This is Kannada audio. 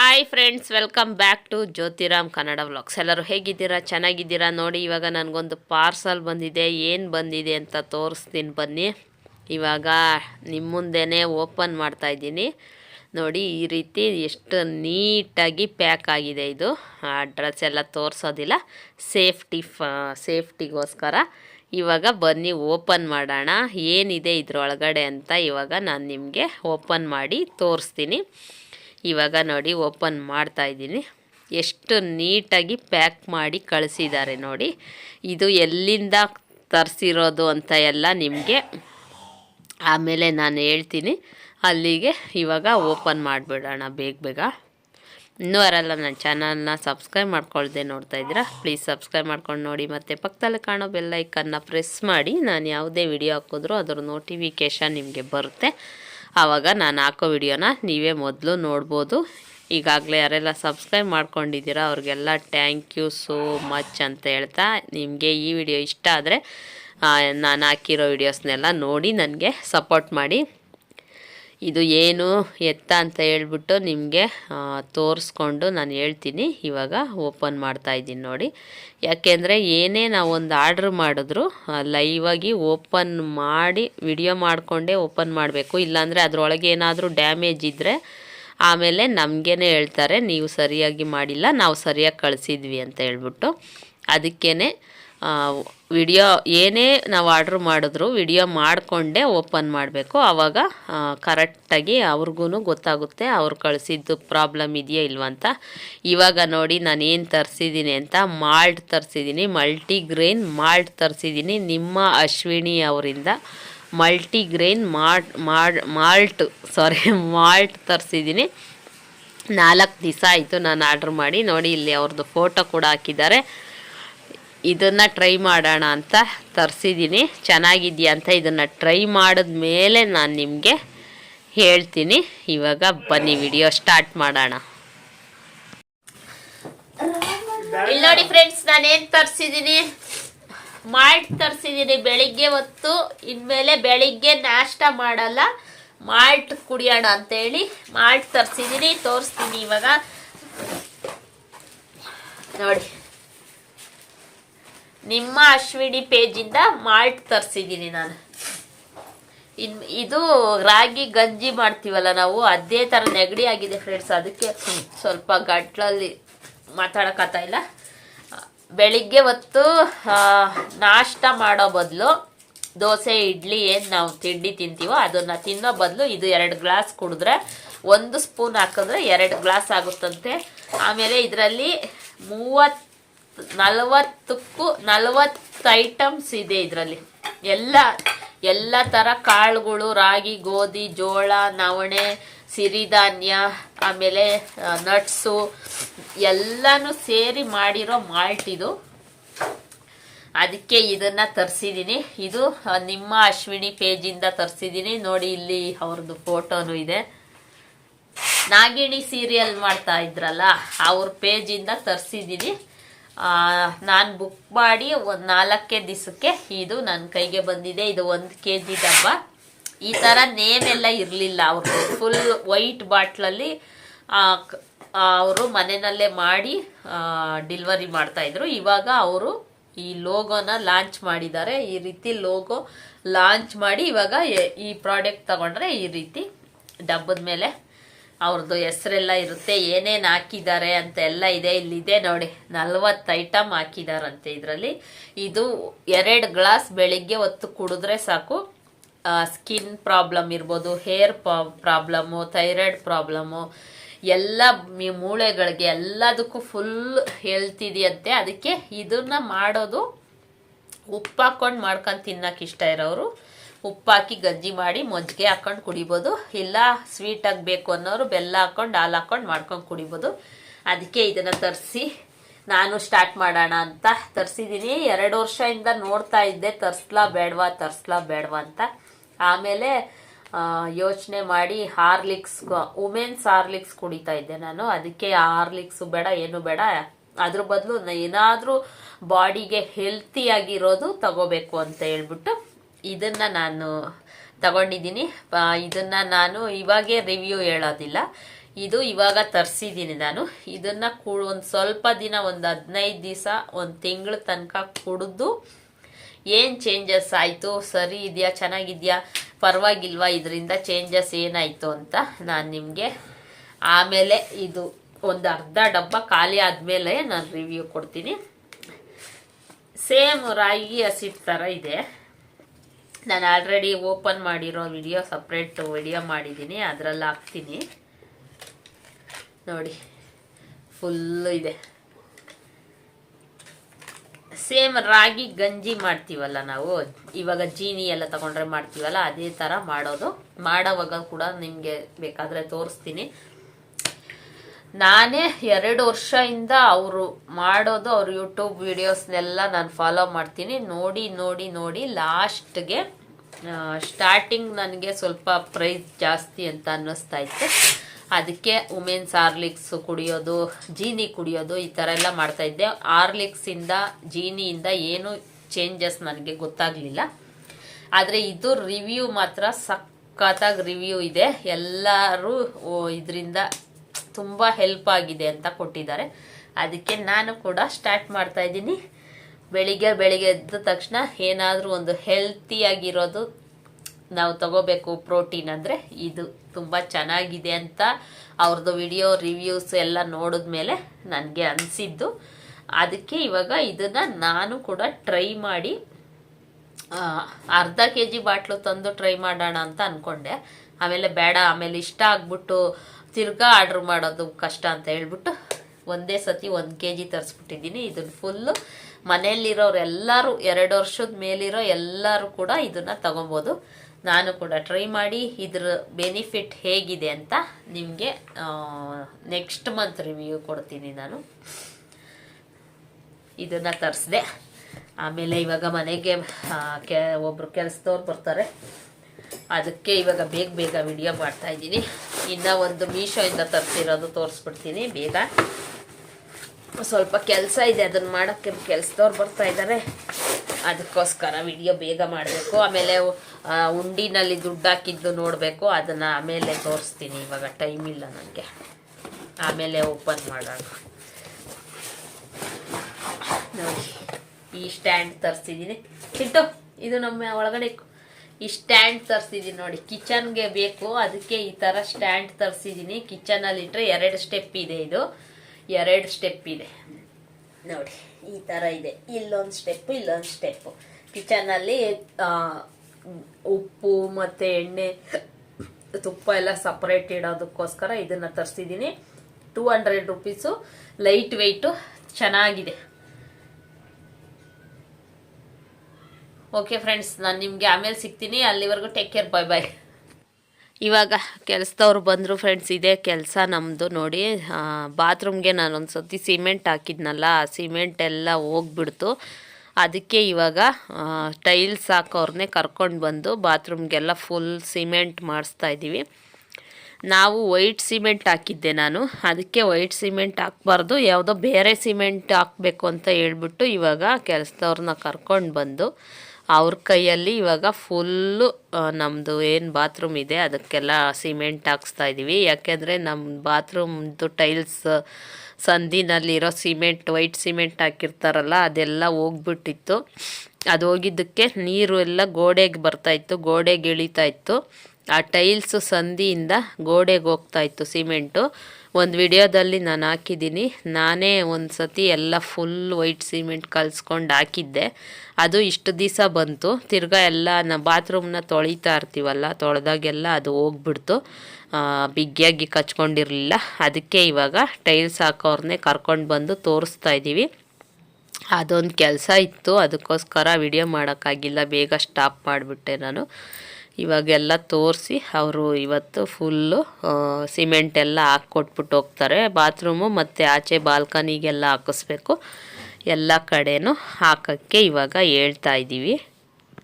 Hi friends welcome back to Jyothiram Kannada vlogs ಎಲ್ಲರೂ ಹೇಗಿದ್ದೀರಾ? ಚೆನ್ನಾಗಿದ್ದೀರಾ? ನೋಡಿ, ಇವಾಗ ನನಗೊಂದು ಪಾರ್ಸಲ್ ಬಂದಿದೆ. ಏನು ಬಂದಿದೆ ಅಂತ ತೋರಿಸ್ತೀನಿ ಬನ್ನಿ. ಇವಾಗ ನಿಮ್ಮ ಮುಂದೆನೇ ಓಪನ್ ಮಾಡ್ತಾಯಿದ್ದೀನಿ ನೋಡಿ, ಈ ರೀತಿ ಎಷ್ಟು ನೀಟಾಗಿ ಪ್ಯಾಕ್ ಆಗಿದೆ ಇದು. ಡ್ರೆಸ್ ಎಲ್ಲ ತೋರಿಸೋದಿಲ್ಲ. ಸೇಫ್ಟಿ ಫ ಸೇಫ್ಟಿಗೋಸ್ಕರ ಇವಾಗ ಬನ್ನಿ ಓಪನ್ ಮಾಡೋಣ. ಏನಿದೆ ಇದರೊಳಗಡೆ ಅಂತ ಇವಾಗ ನಾನು ನಿಮಗೆ ಓಪನ್ ಮಾಡಿ ತೋರಿಸ್ತೀನಿ. ಇವಾಗ ನೋಡಿ, ಓಪನ್ ಮಾಡ್ತಾ ಇದ್ದೀನಿ. ಎಷ್ಟು ನೀಟಾಗಿ ಪ್ಯಾಕ್ ಮಾಡಿ ಕಳಿಸಿದ್ದಾರೆ ನೋಡಿ. ಇದು ಎಲ್ಲಿಂದ ತರಿಸಿರೋದು ಅಂತ ಎಲ್ಲ ನಿಮಗೆ ಆಮೇಲೆ ನಾನು ಹೇಳ್ತೀನಿ. ಅಲ್ಲಿಗೆ ಇವಾಗ ಓಪನ್ ಮಾಡಿಬಿಡೋಣ ಬೇಗ ಬೇಗ. ಇನ್ನೂ ಯಾರಲ್ಲ ನನ್ನ ಚಾನಲ್ನ ಸಬ್ಸ್ಕ್ರೈಬ್ ಮಾಡ್ಕೊಳ್ದೆ ನೋಡ್ತಾ ಇದ್ದೀರಾ, ಪ್ಲೀಸ್ ಸಬ್ಸ್ಕ್ರೈಬ್ ಮಾಡ್ಕೊಂಡು ನೋಡಿ. ಮತ್ತು ಪಕ್ಕದಲ್ಲಿ ಕಾಣೋ ಬೆಲ್ಲೈಕನ್ನ ಪ್ರೆಸ್ ಮಾಡಿ. ನಾನು ಯಾವುದೇ ವಿಡಿಯೋ ಹಾಕಿದ್ರೂ ಅದರ ನೋಟಿಫಿಕೇಷನ್ ನಿಮಗೆ ಬರುತ್ತೆ. ಆವಾಗ ನಾನು ಹಾಕೋ ವಿಡಿಯೋನ ನೀವೇ ಮೊದಲು ನೋಡ್ಬೋದು. ಈಗಾಗಲೇ ಯಾರೆಲ್ಲ ಸಬ್ಸ್ಕ್ರೈಬ್ ಮಾಡ್ಕೊಂಡಿದ್ದೀರಾ, ಅವ್ರಿಗೆಲ್ಲ ಥ್ಯಾಂಕ್ ಯು ಸೋ ಮಚ್ ಅಂತ ಹೇಳ್ತಾ ನಿಮಗೆ ಈ ವಿಡಿಯೋ ಇಷ್ಟ ಆದರೆ ನಾನು ಹಾಕಿರೋ ವಿಡಿಯೋಸ್ನೆಲ್ಲ ನೋಡಿ ನನಗೆ ಸಪೋರ್ಟ್ ಮಾಡಿ. ಇದು ಏನು ಎತ್ತ ಅಂತ ಹೇಳ್ಬಿಟ್ಟು ನಿಮಗೆ ತೋರಿಸ್ಕೊಂಡು ನಾನು ಹೇಳ್ತೀನಿ. ಇವಾಗ ಓಪನ್ ಮಾಡ್ತಾ ಇದ್ದೀನಿ ನೋಡಿ. ಯಾಕೆಂದರೆ ಏನೇ ನಾವು ಒಂದು ಆರ್ಡ್ರ್ ಮಾಡಿದ್ರು ಲೈವಾಗಿ ಓಪನ್ ಮಾಡಿ, ವಿಡಿಯೋ ಮಾಡಿಕೊಂಡೇ ಓಪನ್ ಮಾಡಬೇಕು. ಇಲ್ಲಾಂದರೆ ಅದರೊಳಗೆ ಏನಾದರೂ ಡ್ಯಾಮೇಜ್ ಇದ್ದರೆ ಆಮೇಲೆ ನಮಗೇನೆ ಹೇಳ್ತಾರೆ, ನೀವು ಸರಿಯಾಗಿ ಮಾಡಿಲ್ಲ, ನಾವು ಸರಿಯಾಗಿ ಕಳಿಸಿದ್ವಿ ಅಂತ ಹೇಳ್ಬಿಟ್ಟು. ಅದಕ್ಕೇ ವಿಡಿಯೋ ಏನೇ ನಾವು ಆರ್ಡ್ರ್ ಮಾಡಿದ್ರು ವಿಡಿಯೋ ಮಾಡಿಕೊಂಡೇ ಓಪನ್ ಮಾಡಬೇಕು. ಆವಾಗ ಕರೆಕ್ಟಾಗಿ ಅವ್ರಿಗೂ ಗೊತ್ತಾಗುತ್ತೆ, ಅವ್ರು ಕಳಿಸಿದ್ದು ಪ್ರಾಬ್ಲಮ್ ಇದೆಯಾ ಇಲ್ವಂತ ಇವಾಗ ನೋಡಿ ನಾನು ಏನು ತರಿಸಿದ್ದೀನಿ ಅಂತ ಮಾಲ್ಟ್ ತರಿಸಿದ್ದೀನಿ ಮಲ್ಟಿಗ್ರೇನ್ ಮಾಲ್ಟ್ ತರಿಸಿದ್ದೀನಿ ನಿಮ್ಮ ಅಶ್ವಿನಿ ಅವರಿಂದ multigrain malt malt sorry malt ತರಿಸಿದ್ದೀನಿ ನಾಲ್ಕು ದಿವಸ ಆಯಿತು ನಾನು ಆರ್ಡ್ರ್ ಮಾಡಿ. ನೋಡಿ ಇಲ್ಲಿ ಅವ್ರದ್ದು ಫೋಟೋ ಕೂಡ ಹಾಕಿದ್ದಾರೆ. ಇದನ್ನು ಟ್ರೈ ಮಾಡೋಣ ಅಂತ ತರಿಸಿದ್ದೀನಿ ಚೆನ್ನಾಗಿದೆಯಾ ಅಂತ ಇದನ್ನು ಟ್ರೈ ಮಾಡಿದ ಮೇಲೆ ನಾನು ನಿಮಗೆ ಹೇಳ್ತೀನಿ. ಇವಾಗ ಬನ್ನಿ ವಿಡಿಯೋ ಸ್ಟಾರ್ಟ್ ಮಾಡೋಣ. ಇಲ್ಲಿ ನೋಡಿ ಫ್ರೆಂಡ್ಸ್ ನಾನೇನು ತರಿಸಿದ್ದೀನಿ ಮಾಲ್ಟ್ ತರಿಸಿದ್ದೀನಿ ಬೆಳಿಗ್ಗೆ ಹೊತ್ತು. ಇನ್ಮೇಲೆ ಬೆಳಿಗ್ಗೆ ನಾಷ್ಟ ಮಾಡಲ್ಲ. ಮಾಲ್ಟ್ ಕುಡಿಯೋಣ ಅಂತೇಳಿ ಮಾಲ್ಟ್ ತರಿಸಿದ್ದೀನಿ ತೋರಿಸ್ತೀನಿ ಇವಾಗ. ನೋಡಿ. ನಿಮ್ಮ ಅಶ್ವಿನಿ ಪೇಜಿಂದ ಮಾಲ್ಟ್ ತರಿಸಿದ್ದೀನಿ ನಾನು. ಇನ್ ಇದು ರಾಗಿ ಗಂಜಿ ಮಾಡ್ತೀವಲ್ಲ ನಾವು, ಅದೇ ಥರ ನೆಗಡಿ ಆಗಿದೆ ಫ್ರೆಂಡ್ಸ್ ಅದಕ್ಕೆ ಸ್ವಲ್ಪ ಗಂಟ್ಲಲ್ಲಿ ಇಲ್ಲ. ಬೆಳಿಗ್ಗೆ ಹೊತ್ತು ನಾಷ್ಟ ಮಾಡೋ ಬದಲು ದೋಸೆ, ಇಡ್ಲಿ ಏನು ನಾವು ತಿಂಡಿ ತಿಂತೀವೋ ಅದನ್ನು ತಿನ್ನೋ ಬದಲು ಇದು ಎರಡು ಗ್ಲಾಸ್ ಕುಡಿದ್ರೆ, ಒಂದು ಸ್ಪೂನ್ ಹಾಕಿದ್ರೆ ಎರಡು ಗ್ಲಾಸ್ ಆಗುತ್ತಂತೆ. ಆಮೇಲೆ ಇದರಲ್ಲಿ ಮೂವತ್ತು ನಲವತ್ತಕ್ಕೂ ನಲವತ್ತು ಐಟಮ್ಸ್ ಇದೆ ಇದರಲ್ಲಿ. ಎಲ್ಲ ಎಲ್ಲ ಥರ ಕಾಳುಗಳು, ರಾಗಿ, ಗೋಧಿ, ಜೋಳ, ನವಣೆ, ಸಿರಿಧಾನ್ಯ, ಆಮೇಲೆ ನಟ್ಸು ಎಲ್ಲನೂ ಸೇರಿ ಮಾಡಿರೋ ಮಾಲ್ಟ್ ಇದು. ಅದಕ್ಕೆ ಇದನ್ನು ತರಿಸಿದ್ದೀನಿ ಇದು ನಿಮ್ಮ ಅಶ್ವಿನಿ ಪೇಜಿಂದ ತರಿಸಿದ್ದೀನಿ ನೋಡಿ ಇಲ್ಲಿ ಅವ್ರದ್ದು ಫೋಟೋನು ಇದೆ. ನಾಗಿಣಿ ಸೀರಿಯಲ್ ಮಾಡ್ತಾ ಇದ್ರಲ್ಲ, ಅವ್ರ ಪೇಜಿಂದ ತರಿಸಿದ್ದೀನಿ ನಾನು ಬುಕ್ ಮಾಡಿ ಒಂದು ನಾಲ್ಕೇ ದಿವಸಕ್ಕೆ ಇದು ನನ್ನ ಕೈಗೆ ಬಂದಿದೆ. ಇದು ಒಂದು ಕೆ ಜಿ ಡಬ್ಬ. ಈ ಥರ ನೇಮ್ ಎಲ್ಲ ಇರಲಿಲ್ಲ ಅವ್ರದ್ದು ಫುಲ್ ವೈಟ್ ಬಾಟ್ಲಲ್ಲಿ ಅವರು ಮನೆಯಲ್ಲೇ ಮಾಡಿ ಡಿಲ್ವರಿ ಮಾಡ್ತಾಯಿದ್ರು ಇವಾಗ ಅವರು ಈ ಲೋಗೋನ ಲಾಂಚ್ ಮಾಡಿದ್ದಾರೆ. ಈ ರೀತಿ ಲೋಗೋ ಲಾಂಚ್ ಮಾಡಿ ಇವಾಗ ಈ ಪ್ರಾಡಕ್ಟ್ ತಗೊಂಡ್ರೆ ಈ ರೀತಿ ಡಬ್ಬದ ಮೇಲೆ ಅವ್ರದ್ದು ಹೆಸರೆಲ್ಲ ಇರುತ್ತೆ, ಏನೇನು ಹಾಕಿದ್ದಾರೆ ಅಂತ ಎಲ್ಲ ಇದೆ. ಇಲ್ಲಿದೆ ನೋಡಿ, ನಲ್ವತ್ತು ಐಟಮ್ ಹಾಕಿದಾರಂತೆ ಇದರಲ್ಲಿ. ಇದು ಎರಡು ಗ್ಲಾಸ್ ಬೆಳಿಗ್ಗೆ ಹೊತ್ತು ಕುಡಿದ್ರೆ ಸಾಕು. ಸ್ಕಿನ್ ಪ್ರಾಬ್ಲಮ್ ಇರ್ಬೋದು ಹೇರ್ ಪ್ರಾಬ್ಲಮ್ಮು ಥೈರಾಯ್ಡ್ ಪ್ರಾಬ್ಲಮ್ಮು ಎಲ್ಲ ಮೂಳೆಗಳಿಗೆ ಎಲ್ಲದಕ್ಕೂ ಫುಲ್ ಹೆಲ್ತ್ ಇದೆಯಂತೆ. ಅದಕ್ಕೆ ಇದನ್ನ ಮಾಡೋದು ಉಪ್ಪು ಹಾಕೊಂಡು ಮಾಡ್ಕೊಂಡು ತಿನ್ನಕ್ಕೆ ಇಷ್ಟ ಇರೋರು. ಉಪ್ಪು ಹಾಕಿ ಗಂಜಿ ಮಾಡಿ ಮಜ್ಜಿಗೆ ಹಾಕೊಂಡು ಕುಡಿಬೋದು. ಇಲ್ಲ ಸ್ವೀಟಾಗಿ ಬೇಕು ಅನ್ನೋರು ಬೆಲ್ಲ ಹಾಕೊಂಡು, ಹಾಲು ಹಾಕೊಂಡು ಮಾಡ್ಕೊಂಡು ಕುಡಿಬೋದು. ಅದಕ್ಕೆ ಇದನ್ನು ತರಿಸಿ ನಾನು ಸ್ಟಾರ್ಟ್ ಮಾಡೋಣ ಅಂತ ತರಿಸಿದ್ದೀನಿ ಎರಡು ವರ್ಷದಿಂದ ನೋಡ್ತಾ ಇದ್ದೆ, ತರಿಸ್ಲಾ ಬೇಡವಾ ತರಿಸ್ಲಾ ಬೇಡವಾ ಅಂತ. ಆಮೇಲೆ ಯೋಚನೆ ಮಾಡಿ ಹಾರ್ಲಿಕ್ಸ್ ವುಮೆನ್ಸ್ ಹಾರ್ಲಿಕ್ಸ್ ಕುಡಿತಾ ಇದ್ದೆ ನಾನು. ಅದಕ್ಕೆ ಹಾರ್ಲಿಕ್ಸು ಬೇಡ, ಏನು ಬೇಡ. ಅದ್ರ ಬದಲು ಏನಾದರೂ ಬಾಡಿಗೆ ಹೆಲ್ತಿಯಾಗಿರೋದು ತಗೋಬೇಕು ಅಂತ ಹೇಳ್ಬಿಟ್ಟು ಇದನ್ನು ನಾನು ತಗೊಂಡಿದ್ದೀನಿ. ಇದನ್ನು ನಾನು ಇವಾಗೇ ರಿವ್ಯೂ ಹೇಳೋದಿಲ್ಲ. ಇದು ಇವಾಗ ತರಿಸಿದ್ದೀನಿ ನಾನು. ಇದನ್ನ ಕು, ಒಂದು ಸ್ವಲ್ಪ ದಿನ, ಒಂದು ಹದಿನೈದು ದಿವಸ, ಒಂದು ತಿಂಗಳ ತನಕ ಕುಡಿದು ಏನು ಚೇಂಜಸ್ ಆಯಿತು? ಸರಿ ಇದೆಯಾ? ಚೆನ್ನಾಗಿದೆಯಾ? ಪರವಾಗಿಲ್ವಾ? ಇದರಿಂದ ಚೇಂಜಸ್ ಏನಾಯಿತು ಅಂತ ನಾನು ನಿಮಗೆ ಆಮೇಲೆ ಇದು ಒಂದು ಅರ್ಧ ಡಬ್ಬ ಖಾಲಿ ಆದಮೇಲೆ ನಾನು ರಿವ್ಯೂ ಕೊಡ್ತೀನಿ. ಸೇಮ್ ರಾಗಿ ಹಸಿಟ್ಟು ಥರ ಇದೆ. ನಾನು ಆಲ್ರೆಡಿ ಓಪನ್ ಮಾಡಿರೋ ವಿಡಿಯೋ ಸಪ್ರೇಟ್ ವಿಡಿಯೋ ಮಾಡಿದ್ದೀನಿ. ಅದರಲ್ಲಿ ಹಾಕ್ತೀನಿ. ನೋಡಿ ಫುಲ್ಲು ಇದೆ. ಸೇಮ್ ರಾಗಿ, ಗಂಜಿ ಮಾಡ್ತೀವಲ್ಲ ನಾವು. ಇವಾಗ ಜೀನಿ ಎಲ್ಲ ತಗೊಂಡ್ರೆ ಮಾಡ್ತೀವಲ್ಲ, ಅದೇ ಥರ ಮಾಡೋದು. ಮಾಡೋವಾಗ ಕೂಡ ನಿಮಗೆ ಬೇಕಾದರೆ ತೋರಿಸ್ತೀನಿ. ನಾನೇ ಎರಡು ವರ್ಷದಿಂದ ಅವರು ಮಾಡೋದು ಅವ್ರ ಯೂಟ್ಯೂಬ್ ವಿಡಿಯೋಸ್ನೆಲ್ಲ ನಾನು ಫಾಲೋ ಮಾಡ್ತೀನಿ. ನೋಡಿ ನೋಡಿ ನೋಡಿ ಲಾಸ್ಟ್ಗೆ ಸ್ಟಾರ್ಟಿಂಗ್ ನನಗೆ ಸ್ವಲ್ಪ ಪ್ರೈಸ್ ಜಾಸ್ತಿ ಅಂತ ಅನ್ನಿಸ್ತಾ ಇತ್ತು. ಅದಕ್ಕೆ ವುಮೆನ್ಸ್ ಆರ್ಲಿಕ್ಸ್ ಕುಡಿಯೋದು ಜೀನಿ ಕುಡಿಯೋದು ಈ ಥರ ಎಲ್ಲ ಮಾಡ್ತಾಯಿದ್ದೆ ಆರ್ಲಿಕ್ಸಿಂದ ಜೀನಿಯಿಂದ ಏನು ಚೇಂಜಸ್ ನನಗೆ ಗೊತ್ತಾಗಲಿಲ್ಲ. ಆದರೆ ಇದು ರಿವ್ಯೂ ಮಾತ್ರ ಸಖತ್ತಾಗಿ ರಿವ್ಯೂ ಇದೆ. ಎಲ್ಲರೂ ಇದರಿಂದ ತುಂಬ ಹೆಲ್ಪ್ ಆಗಿದೆ ಅಂತ ಕೊಟ್ಟಿದ್ದಾರೆ. ಅದಕ್ಕೆ ನಾನು ಕೂಡ ಸ್ಟಾರ್ಟ್ ಮಾಡ್ತಾ ಇದ್ದೀನಿ. ಬೆಳಿಗ್ಗೆ ಬೆಳಿಗ್ಗೆ ಎದ್ದ ತಕ್ಷಣ ಏನಾದರೂ ಒಂದು ಹೆಲ್ತಿಯಾಗಿರೋದು ನಾವು ತಗೋಬೇಕು ಪ್ರೋಟೀನ್ ಅಂದರೆ ಇದು ತುಂಬ ಚೆನ್ನಾಗಿದೆ ಅಂತ ಅವ್ರದ್ದು ವಿಡಿಯೋ ರಿವ್ಯೂಸ್ ಎಲ್ಲ ನೋಡಿದ್ಮೇಲೆ ನನಗೆ ಅನಿಸಿದ್ದು. ಅದಕ್ಕೆ ಇವಾಗ ಇದನ್ನು ನಾನು ಕೂಡ ಟ್ರೈ ಮಾಡಿ ಅರ್ಧ ಕೆ ಜಿ ಬಾಟ್ಲು ತಂದು ಟ್ರೈ ಮಾಡೋಣ ಅಂತ ಅಂದ್ಕೊಂಡೆ ಆಮೇಲೆ ಬೇಡ, ಆಮೇಲೆ ಇಷ್ಟ ಆಗ್ಬಿಟ್ಟು ತಿರ್ಗಾ ಆರ್ಡ್ರ್ ಮಾಡೋದು ಕಷ್ಟ ಅಂತ ಹೇಳ್ಬಿಟ್ಟು ಒಂದೇ ಸತಿ ಒಂದು ಕೆ ಜಿ ತರಿಸ್ಬಿಟ್ಟಿದ್ದೀನಿ. ಇದನ್ನು ಫುಲ್ಲು ಮನೆಯಲ್ಲಿರೋರೆಲ್ಲರೂ ಎರಡು ವರ್ಷದ ಮೇಲಿರೋ ಎಲ್ಲರೂ ಕೂಡ ಇದನ್ನು ತಗೊಬೋದು. ನಾನು ಕೂಡ ಟ್ರೈ ಮಾಡಿ ಇದ್ರ ಬೆನಿಫಿಟ್ ಹೇಗಿದೆ ಅಂತ ನಿಮಗೆ ನೆಕ್ಸ್ಟ್ ಮಂತ್ ರಿವ್ಯೂ ಕೊಡ್ತೀನಿ ನಾನು. ಇದನ್ನು ತರಿಸ್ದೆ. ಆಮೇಲೆ ಇವಾಗ ಮನೆಗೆ ಕೆ ಒಬ್ಬರು ಕೆಲಸದವ್ರು ಬರ್ತಾರೆ. ಅದಕ್ಕೆ ಇವಾಗ ಬೇಗ ಬೇಗ ವಿಡಿಯೋ ಮಾಡ್ತಾ ಇದ್ದೀನಿ. ಇನ್ನು ಒಂದು ಮೀಶೋಯಿಂದ ತರಿಸಿರೋದು ತೋರಿಸ್ಬಿಡ್ತೀನಿ ಬೇಗ. ಸ್ವಲ್ಪ ಕೆಲಸ ಇದೆ ಅದನ್ನು ಮಾಡೋಕ್ಕೆ ಕೆಲಸದವ್ರು ಬರ್ತಾ ಇದ್ದಾರೆ ಅದಕ್ಕೋಸ್ಕರ ವಿಡಿಯೋ ಬೇಗ ಮಾಡಬೇಕು. ಆಮೇಲೆ ಉಂಡಿನಲ್ಲಿ ದುಡ್ಡು ಹಾಕಿದ್ದು ನೋಡಬೇಕು. ಅದನ್ನು ಆಮೇಲೆ ತೋರಿಸ್ತೀನಿ. ಇವಾಗ ಟೈಮ್ ಇಲ್ಲ ನನಗೆ ಆಮೇಲೆ ಓಪನ್ ಮಾಡೋಣ. ನೋಡಿ, ಈ ಸ್ಟ್ಯಾಂಡ್ ತರಿಸಿದ್ದೀನಿ ಇಟ್ಟು ಇದು ನಮ್ಮ ಒಳಗಡೆ. ಈ ಸ್ಟ್ಯಾಂಡ್ ತರಿಸಿದ್ದೀನಿ ನೋಡಿ. ಕಿಚನ್ಗೆ ಬೇಕು. ಅದಕ್ಕೆ ಈ ಥರ ಸ್ಟ್ಯಾಂಡ್ ತರಿಸಿದ್ದೀನಿ ಕಿಚನಲ್ಲಿ ಇಟ್ಟರೆ ಎರಡು ಸ್ಟೆಪ್ ಇದೆ ಇದು. ಎರಡು ಸ್ಟೆಪ್ ಇದೆ. ನೋಡಿ, ಈ ಥರ ಇದೆ. ಇಲ್ಲೊಂದು ಸ್ಟೆಪ್ಪು ಇಲ್ಲೊಂದು ಸ್ಟೆಪ್ಪು ಕಿಚನಲ್ಲಿ ಉಪ್ಪು ಮತ್ತು ಎಣ್ಣೆ, ತುಪ್ಪ ಎಲ್ಲ ಸಪ್ರೇಟ್ ಇಡೋದಕ್ಕೋಸ್ಕರ ಇದನ್ನು ತರಿಸಿದ್ದೀನಿ two hundred rupees light weight ಚೆನ್ನಾಗಿದೆ. ಓಕೆ ಫ್ರೆಂಡ್ಸ್ ನಾನು ನಿಮಗೆ ಆಮೇಲೆ ಸಿಗ್ತೀನಿ. ಅಲ್ಲಿವರೆಗೂ ಟೇಕ್ ಕೇರ್ ಬಾಯ್ ಬಾಯ್ ಇವಾಗ ಕೆಲಸದವ್ರು ಬಂದರು ಫ್ರೆಂಡ್ಸ್ ಇದೇ ಕೆಲಸ ನಮ್ಮದು ನೋಡಿ. ಬಾತ್ರೂಮ್ಗೆ ನಾನು ಒಂದು ಸತಿ ಸಿಮೆಂಟ್ ಹಾಕಿದ್ನಲ್ಲ, ಆ ಸಿಮೆಂಟ್ ಎಲ್ಲ ಹೋಗ್ಬಿಡ್ತು. ಅದಕ್ಕೆ ಇವಾಗ ಟೈಲ್ಸ್ ಹಾಕೋರ್ನೇ ಕರ್ಕೊಂಡು ಬಂದು ಬಾತ್ರೂಮ್ಗೆಲ್ಲ ಫುಲ್ ಸಿಮೆಂಟ್ ಮಾಡಿಸ್ತಾ ಇದ್ದೀವಿ ನಾವು ವೈಟ್ ಸಿಮೆಂಟ್ ಹಾಕಿದ್ದೆ ನಾನು. ಅದಕ್ಕೆ ವೈಟ್ ಸಿಮೆಂಟ್ ಹಾಕ್ಬಾರ್ದು. ಯಾವುದೋ ಬೇರೆ ಸಿಮೆಂಟ್ ಹಾಕಬೇಕು ಅಂತ ಹೇಳ್ಬಿಟ್ಟು ಇವಾಗ ಕೆಲಸದವ್ರನ್ನ ಕರ್ಕೊಂಡು ಬಂದು ಅವ್ರ ಕೈಯಲ್ಲಿ ಇವಾಗ ಫುಲ್ಲು ನಮ್ಮದು ಏನು ಬಾತ್ರೂಮ್ ಇದೆ, ಅದಕ್ಕೆಲ್ಲ ಸಿಮೆಂಟ್ ಹಾಕ್ಸ್ತಾ ಇದ್ದೀವಿ ಯಾಕೆಂದರೆ ನಮ್ಮ ಬಾತ್ರೂಮ್ದು ಟೈಲ್ಸ್ ಸಂದಿನಲ್ಲಿರೋ ಸಿಮೆಂಟ್ ವೈಟ್ ಸಿಮೆಂಟ್ ಹಾಕಿರ್ತಾರಲ್ಲ, ಅದೆಲ್ಲ ಹೋಗ್ಬಿಟ್ಟಿತ್ತು. ಅದು ಹೋಗಿದ್ದಕ್ಕೆ ನೀರು ಎಲ್ಲ ಗೋಡೆಗೆ ಬರ್ತಾಯಿತ್ತು ಗೋಡೆಗೆ ಇಳಿತಾ ಇತ್ತು. ಆ ಟೈಲ್ಸು ಸಂದಿಯಿಂದ ಗೋಡೆಗೆ ಹೋಗ್ತಾ ಇತ್ತು ಸಿಮೆಂಟು ಒಂದು ವಿಡಿಯೋದಲ್ಲಿ ನಾನು ಹಾಕಿದ್ದೀನಿ. ನಾನೇ ಒಂದು ಸತಿ ಎಲ್ಲ ಫುಲ್ ವೈಟ್ ಸಿಮೆಂಟ್ ಕಲಿಸ್ಕೊಂಡು ಹಾಕಿದ್ದೆ. ಅದು ಇಷ್ಟು ದಿವಸ ಬಂತು. ತಿರ್ಗಾ ಎಲ್ಲ ನ ಬಾತ್ರೂಮ್ನ ತೊಳಿತಾ ಇರ್ತೀವಲ್ಲ, ತೊಳೆದಾಗೆಲ್ಲ ಅದು ಹೋಗ್ಬಿಡ್ತು. ಬಿಗಿಯಾಗಿ ಕಚ್ಕೊಂಡಿರಲಿಲ್ಲ. ಅದಕ್ಕೆ ಇವಾಗ ಟೈಲ್ಸ್ ಹಾಕೋರ್ನೇ ಕರ್ಕೊಂಡು ಬಂದು ತೋರಿಸ್ತಾ ಇದ್ದೀವಿ ಅದೊಂದು ಕೆಲಸ ಇತ್ತು. ಅದಕ್ಕೋಸ್ಕರ ವಿಡಿಯೋ ಮಾಡೋಕ್ಕಾಗಿಲ್ಲ. ಬೇಗ ಸ್ಟಾಪ್ ಮಾಡಿಬಿಟ್ಟೆ ನಾನು. ಇವಾಗೆಲ್ಲ ತೋರಿಸಿ ಅವರು ಇವತ್ತು ಫುಲ್ಲು ಸಿಮೆಂಟ್ ಎಲ್ಲ ಹಾಕ್ಕೊಟ್ಬಿಟ್ಟು ಹೋಗ್ತಾರೆ. ಬಾತ್ರೂಮು ಮತ್ತು ಆಚೆ ಬಾಲ್ಕನಿಗೆಲ್ಲ ಹಾಕಿಸ್ಬೇಕು. ಎಲ್ಲ ಕಡೆನೂ ಹಾಕೋಕ್ಕೆ ಇವಾಗ ಹೇಳ್ತಾ ಇದ್ದೀವಿ